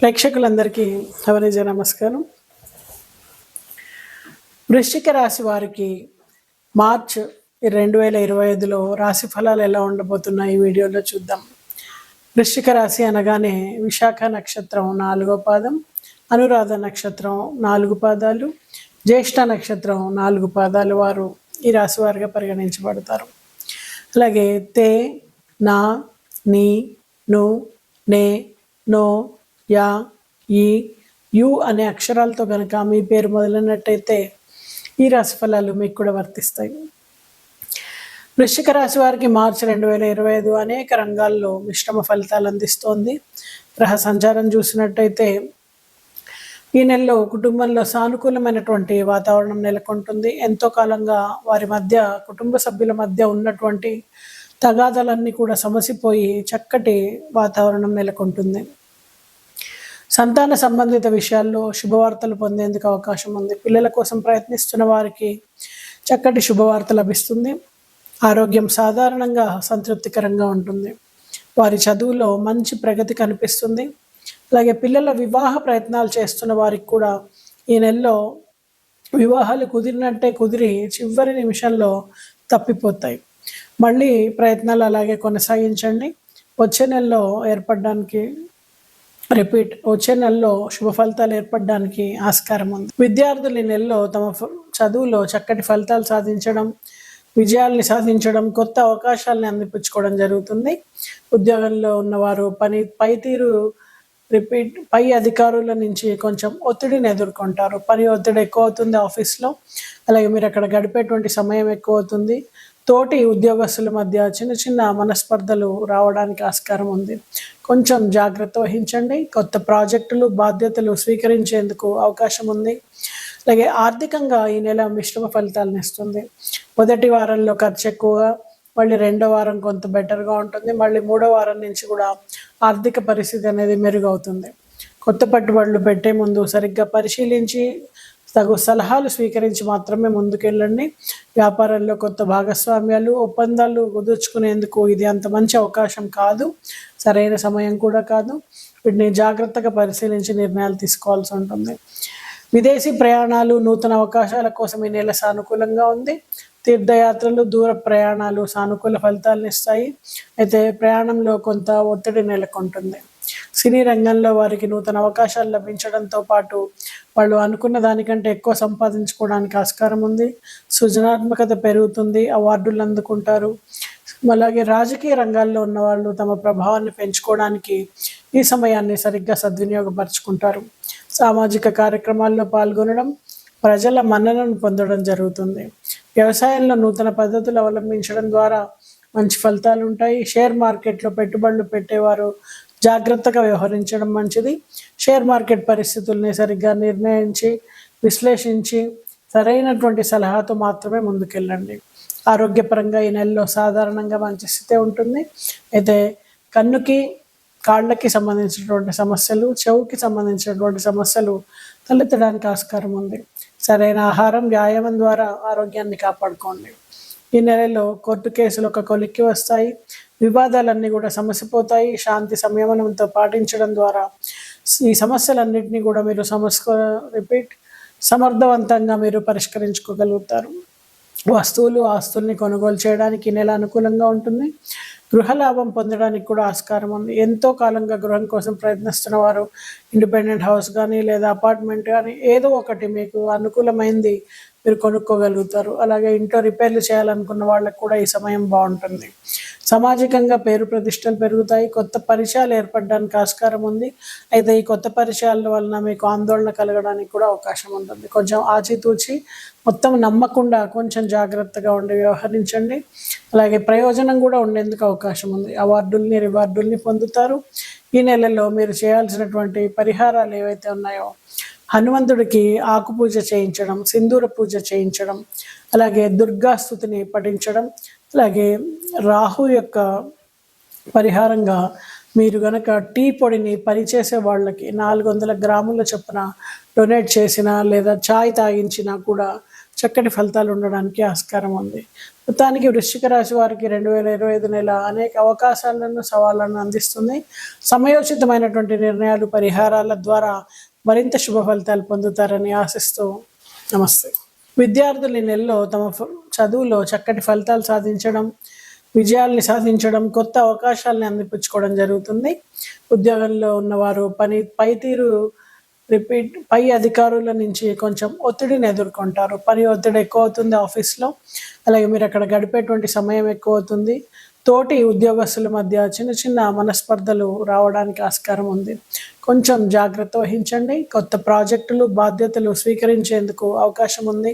ప్రేక్షకులందరికీ అవనిజ నమస్కారం. వృశ్చిక రాశి వారికి మార్చ్ రెండు వేల ఇరవై ఐదులో రాశి ఫలాలు ఎలా ఉండబోతున్నాయి ఈ వీడియోలో చూద్దాం. వృశ్చిక రాశి అనగానే విశాఖ నక్షత్రం నాలుగో పాదం అనురాధ నక్షత్రం నాలుగు పాదాలు జ్యేష్ఠ నక్షత్రం నాలుగు పాదాలు వారు ఈ రాశి వారిగా పరిగణించబడతారు. అలాగే తే నా నీ ను నే నో యా ఈ యు అనే అక్షరాలతో కనుక మీ పేరు మొదలైనట్టయితే ఈ రాశి ఫలాలు మీకు కూడా వర్తిస్తాయి. వృశ్చిక రాశి వారికి మార్చి రెండు వేల ఇరవై ఐదు అనేక రంగాల్లో మిశ్రమ ఫలితాలు అందిస్తోంది. గ్రహ సంచారం చూసినట్టయితే ఈ నెలలో కుటుంబంలో సానుకూలమైనటువంటి వాతావరణం నెలకొంటుంది. ఎంతో కాలంగా వారి మధ్య కుటుంబ సభ్యుల మధ్య ఉన్నటువంటి తగాదాలన్నీ కూడా సమసిపోయి చక్కటి వాతావరణం నెలకొంటుంది. సంతాన సంబంధిత విషయాల్లో శుభవార్తలు పొందేందుకు అవకాశం ఉంది. పిల్లల కోసం ప్రయత్నిస్తున్న వారికి చక్కటి శుభవార్త లభిస్తుంది. ఆరోగ్యం సాధారణంగా సంతృప్తికరంగా ఉంటుంది. వారి చదువులో మంచి ప్రగతి కనిపిస్తుంది. అలాగే పిల్లల వివాహ ప్రయత్నాలు చేస్తున్న వారికి కూడా ఈ నెలలో వివాహాలు కుదిరినట్టే కుదిరి చివరి నిమిషంలో తప్పిపోతాయి. మళ్ళీ ప్రయత్నాలు అలాగే కొనసాగించండి. వచ్చే నెలలో ఏర్పడడానికి రిపీట్ వచ్చే నెలలో శుభ ఫలితాలు ఏర్పడడానికి ఆస్కారం ఉంది. విద్యార్థులు ఈ నెలలో తమ చదువులో చక్కటి ఫలితాలు సాధించడం విజయాల్ని సాధించడం కొత్త అవకాశాలని అందిపించుకోవడం జరుగుతుంది. ఉద్యోగంలో ఉన్నవారు పని పైతీరు రిపీట్ పై అధికారుల నుంచి కొంచెం ఒత్తిడిని ఎదుర్కొంటారు. పని ఒత్తిడి ఎక్కువ అవుతుంది ఆఫీస్లో. అలాగే మీరు అక్కడ గడిపేటువంటి సమయం ఎక్కువ అవుతుంది. తోటి ఉద్యోగస్తుల మధ్య చిన్న చిన్న మనస్పర్ధలు రావడానికి ఆస్కారం ఉంది. కొంచెం జాగ్రత్త వహించండి. కొత్త ప్రాజెక్టులు బాధ్యతలు స్వీకరించేందుకు అవకాశం ఉంది. అలాగే ఆర్థికంగా ఈ నెల మిశ్రమ ఫలితాలను ఇస్తుంది. మొదటి వారంలో ఖర్చు ఎక్కువగా మళ్ళీ రెండో వారం కొంత బెటర్గా ఉంటుంది. మళ్ళీ మూడో వారం నుంచి కూడా ఆర్థిక పరిస్థితి అనేది మెరుగవుతుంది. కొత్త పట్టుబడులు పెట్టే ముందు సరిగ్గా పరిశీలించి తగు సలహాలు స్వీకరించి మాత్రమే ముందుకెళ్ళండి. వ్యాపారంలో కొత్త భాగస్వామ్యాలు ఒప్పందాలు కుదుర్చుకునేందుకు ఇది అంత మంచి అవకాశం కాదు. సరైన సమయం కూడా కాదు. వీటిని జాగ్రత్తగా పరిశీలించి నిర్ణయాలు తీసుకోవాల్సి ఉంటుంది. విదేశీ ప్రయాణాలు నూతన అవకాశాల కోసం ఈ నెల సానుకూలంగా ఉంది. తీర్థయాత్రలు దూర ప్రయాణాలు సానుకూల ఫలితాలను ఇస్తాయి. అయితే ప్రయాణంలో కొంత ఒత్తిడి నెలకొంటుంది. సినీ రంగంలో వారికి నూతన అవకాశాలు లభించడంతో పాటు వాళ్ళు అనుకున్న దానికంటే ఎక్కువ సంపాదించుకోవడానికి ఆస్కారం ఉంది. సృజనాత్మకత పెరుగుతుంది. అవార్డులు అందుకుంటారు. అలాగే రాజకీయ రంగాల్లో ఉన్న వాళ్ళు తమ ప్రభావాన్ని పెంచుకోవడానికి ఈ సమయాన్ని సరిగ్గా సద్వినియోగపరుచుకుంటారు. సామాజిక కార్యక్రమాల్లో పాల్గొనడం ప్రజల మన్ననను పొందడం జరుగుతుంది. వ్యవసాయంలో నూతన పద్ధతులు అవలంబించడం ద్వారా మంచి ఫలితాలు ఉంటాయి షేర్ మార్కెట్లో పెట్టుబడులు పెట్టేవారు జాగ్రత్తగా వ్యవహరించడం మంచిది. షేర్ మార్కెట్ పరిస్థితుల్ని సరిగ్గా నిర్ణయించి విశ్లేషించి సరైనటువంటి సలహాతో మాత్రమే ముందుకెళ్ళండి. ఆరోగ్యపరంగా ఈ నెలలో సాధారణంగా మంచి స్థితి ఉంటుంది. అయితే కన్నుకి కాళ్ళకి సంబంధించినటువంటి సమస్యలు చెవుకి సంబంధించినటువంటి సమస్యలు తలెత్తడానికి ఆస్కారం ఉంది. సరైన ఆహారం వ్యాయామం ద్వారా ఆరోగ్యాన్ని కాపాడుకోండి. ఈ నెలలో కోర్టు కేసులు ఒక కొలిక్కి వస్తాయి. వివాదాలన్నీ కూడా సమసిపోతాయి. శాంతి సంయమనంతో పాటించడం ద్వారా ఈ సమస్యలన్నింటినీ కూడా మీరు సమస్య రిపీట్ సమర్థవంతంగా మీరు పరిష్కరించుకోగలుగుతారు. వస్తువులు ఆస్తుల్ని కొనుగోలు చేయడానికి నెల అనుకూలంగా ఉంటుంది. గృహలాభం పొందడానికి కూడా ఆస్కారం ఉంది. ఎంతో కాలంగా గృహం కోసం ప్రయత్నిస్తున్న వారు ఇండిపెండెంట్ హౌస్ కానీ లేదా అపార్ట్మెంట్ కానీ ఏదో ఒకటి మీకు అనుకూలమైంది మీరు కొనుక్కోగలుగుతారు. అలాగే ఇంట్లో రిపేర్లు చేయాలనుకున్న వాళ్ళకు కూడా ఈ సమయం బాగుంటుంది. సామాజికంగా పేరు ప్రతిష్టలు పెరుగుతాయి. కొత్త పరిచయాలు ఏర్పడడానికి ఆస్కారం ఉంది. అయితే ఈ కొత్త పరిచయాల వలన మీకు ఆందోళన కలగడానికి కూడా అవకాశం ఉంటుంది. కొంచెం ఆచితూచి మొత్తం నమ్మకుండా కొంచెం జాగ్రత్తగా ఉండి వ్యవహరించండి. అలాగే ప్రయోజనం కూడా ఉండేందుకు అవకాశం ఉంది. అవార్డుల్ని రివార్డుల్ని పొందుతారు. ఈ నెలలో మీరు చేయాల్సినటువంటి పరిహారాలు ఏవైతే ఉన్నాయో హనుమంతుడికి ఆకుపూజ చేయించడం సింధూర పూజ చేయించడం అలాగే దుర్గాస్తుతిని పఠించడం అలాగే రాహు యొక్క పరిహారంగా మీరు గనక టీ పొడిని పనిచేసే వాళ్ళకి నాలుగు వందల గ్రాముల చొప్పున డొనేట్ చేసినా లేదా చాయ్ తాగించినా కూడా చక్కటి ఫలితాలు ఉండడానికి ఆస్కారం ఉంది. మొత్తానికి వృశ్చిక రాశి వారికి రెండు వేల ఇరవై ఐదు నెల అనేక అవకాశాలను సవాళ్ళను అందిస్తుంది. సమయోచితమైనటువంటి నిర్ణయాలు పరిహారాల ద్వారా మరింత శుభ ఫలితాలు పొందుతారని ఆశిస్తూ నమస్తే. విద్యార్థులు ఈ నెలలో తమ చదువులో చక్కటి ఫలితాలు సాధించడం విజయాల్ని సాధించడం కొత్త అవకాశాలని అందిపుచ్చుకోవడం జరుగుతుంది. ఉద్యోగంలో ఉన్నవారు పని పైతీరు రిపీట్ పై అధికారుల నుంచి కొంచెం ఒత్తిడిని ఎదుర్కొంటారు. పని ఒత్తిడి ఎక్కువ అవుతుంది ఆఫీస్లో. అలాగే మీరు అక్కడ గడిపేటువంటి సమయం ఎక్కువ అవుతుంది తోటి ఉద్యోగస్తుల మధ్య చిన్న చిన్న మనస్పర్ధలు రావడానికి ఆస్కారం ఉంది. కొంచెం జాగ్రత్త వహించండి. కొత్త ప్రాజెక్టులు బాధ్యతలు స్వీకరించేందుకు అవకాశం ఉంది.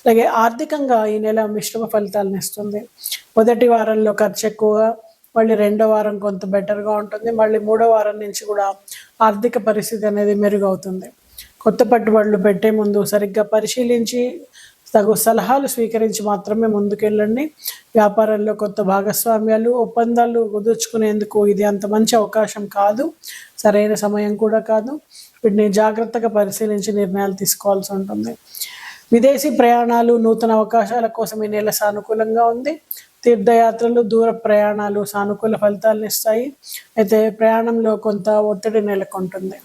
అలాగే ఆర్థికంగా ఈ నెల మిశ్రమ ఫలితాలను ఇస్తుంది. మొదటి వారంలో ఖర్చు ఎక్కువగా మళ్ళీ రెండో వారం కొంత బెటర్గా ఉంటుంది. మళ్ళీ మూడో వారం నుంచి కూడా ఆర్థిక పరిస్థితి అనేది మెరుగవుతుంది. కొత్త పెట్టుబడులు పెట్టే ముందు సరిగ్గా పరిశీలించి తగు సలహాలు స్వీకరించి మాత్రమే ముందుకెళ్ళండి. వ్యాపారంలో కొత్త భాగస్వామ్యాలు ఒప్పందాలు కుదుర్చుకునేందుకు ఇది అంత మంచి అవకాశం కాదు. సరైన సమయం కూడా కాదు. వీటిని జాగ్రత్తగా పరిశీలించి నిర్ణయాలు తీసుకోవాల్సి ఉంటుంది. విదేశీ ప్రయాణాలు నూతన అవకాశాల కోసం ఈ నెల సానుకూలంగా ఉంది. తీర్థయాత్రలు దూర ప్రయాణాలు సానుకూల ఫలితాలను ఇస్తాయి. అయితే ప్రయాణంలో కొంత ఒత్తిడి నెలకొంటుంది.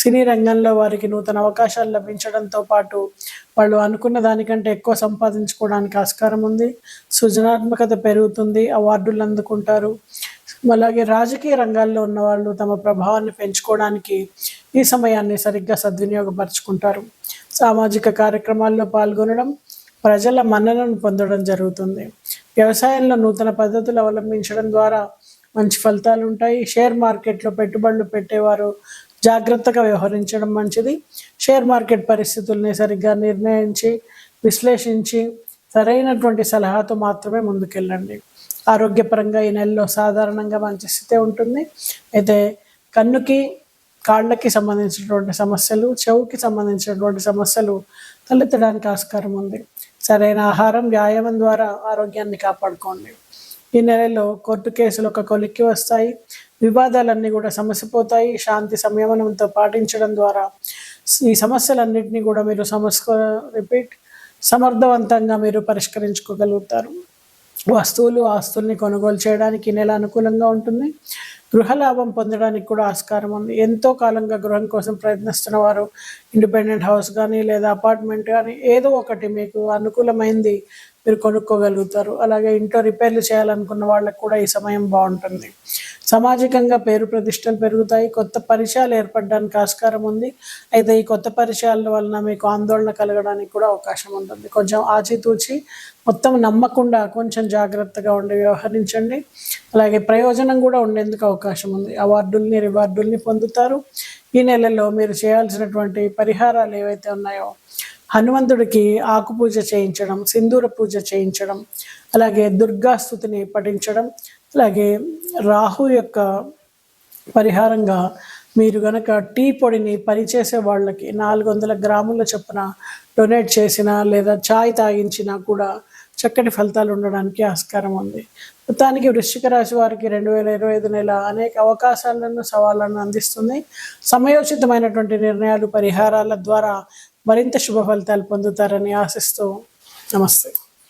సినీ రంగంలో వారికి నూతన అవకాశాలు లభించడంతో పాటు వాళ్ళు అనుకున్న దానికంటే ఎక్కువ సంపాదించుకోవడానికి ఆస్కారం ఉంది. సృజనాత్మకత పెరుగుతుంది అవార్డులు అందుకుంటారు. అలాగే రాజకీయ రంగాల్లో ఉన్న వాళ్ళు తమ ప్రభావాన్ని పెంచుకోవడానికి ఈ సమయాన్ని సరిగ్గా సద్వినియోగపరుచుకుంటారు. సామాజిక కార్యక్రమాల్లో పాల్గొనడం ప్రజల మన్ననను పొందడం జరుగుతుంది. వ్యవసాయంలో నూతన పద్ధతులు అవలంబించడం ద్వారా మంచి ఫలితాలు ఉంటాయి. షేర్ మార్కెట్లో పెట్టుబడులు పెట్టేవారు జాగ్రత్తగా వ్యవహరించడం మంచిది. షేర్ మార్కెట్ పరిస్థితుల్ని సరిగ్గా నిర్ణయించి విశ్లేషించి సరైనటువంటి సలహాతో మాత్రమే ముందుకెళ్ళండి. ఆరోగ్యపరంగా ఈ నెలలో సాధారణంగా మంచి స్థితి ఉంటుంది. అయితే కన్నుకి కాళ్ళకి సంబంధించినటువంటి సమస్యలు చెవుకి సంబంధించినటువంటి సమస్యలు తలెత్తడానికి ఆస్కారం ఉంది. సరైన ఆహారం వ్యాయామం ద్వారా ఆరోగ్యాన్ని కాపాడుకోండి. ఈ నెలలో కోర్టు కేసులు ఒక కొలిక్కి వస్తాయి. వివాదాలన్నీ కూడా సమసిపోతాయి. శాంతి సంయమనంతో పాటించడం ద్వారా ఈ సమస్యలన్నింటినీ కూడా మీరు సమస్య రిపీట్ సమర్థవంతంగా మీరు పరిష్కరించుకోగలుగుతారు. వస్తువులు ఆస్తుల్ని కొనుగోలు చేయడానికి నెల అనుకూలంగా ఉంటుంది. గృహ లాభం పొందడానికి కూడా ఆస్కారం ఉంది. ఎంతో కాలంగా గృహం కోసం ప్రయత్నిస్తున్న వారు ఇండిపెండెంట్ హౌస్ కానీ లేదా అపార్ట్మెంట్ కానీ ఏదో ఒకటి మీకు అనుకూలమైంది మీరు కొనుక్కోగలుగుతారు. అలాగే ఇంట్లో రిపేర్లు చేయాలనుకున్న వాళ్ళకు కూడా ఈ సమయం బాగుంటుంది. సామాజికంగా పేరు ప్రతిష్టలు పెరుగుతాయి. కొత్త పరిచయాలు ఏర్పడడానికి ఆస్కారం ఉంది. అయితే ఈ కొత్త పరిచయాల వలన మీకు ఆందోళన కలగడానికి కూడా అవకాశం ఉంటుంది. కొంచెం ఆచితూచి మొత్తం నమ్మకుండా కొంచెం జాగ్రత్తగా ఉండి వ్యవహరించండి. అలాగే ప్రయోజనం కూడా ఉండేందుకు అవకాశం ఉంది. అవార్డుల్ని రివార్డుల్ని పొందుతారు. ఈ నెలలో మీరు చేయాల్సినటువంటి పరిహారాలు ఏవైతే ఉన్నాయో హనుమంతుడికి ఆకు పూజ చేయించడం సింధూర పూజ చేయించడం అలాగే దుర్గాస్తుతిని పఠించడం అలాగే రాహు యొక్క పరిహారంగా మీరు గనక టీ పొడిని పనిచేసే వాళ్ళకి నాలుగు వందల గ్రాముల చొప్పున డొనేట్ చేసినా లేదా చాయ్ తాగించినా కూడా చక్కటి ఫలితాలు ఉండడానికి ఆస్కారం ఉంది. మొత్తానికి వృశ్చిక రాశి వారికి రెండు వేల ఇరవై ఐదు నెల అనేక అవకాశాలను సవాళ్ళను అందిస్తుంది. సమయోచితమైనటువంటి నిర్ణయాలు పరిహారాల ద్వారా మరింత శుభ ఫలితాలు పొందుతారని ఆశిస్తూ నమస్తే.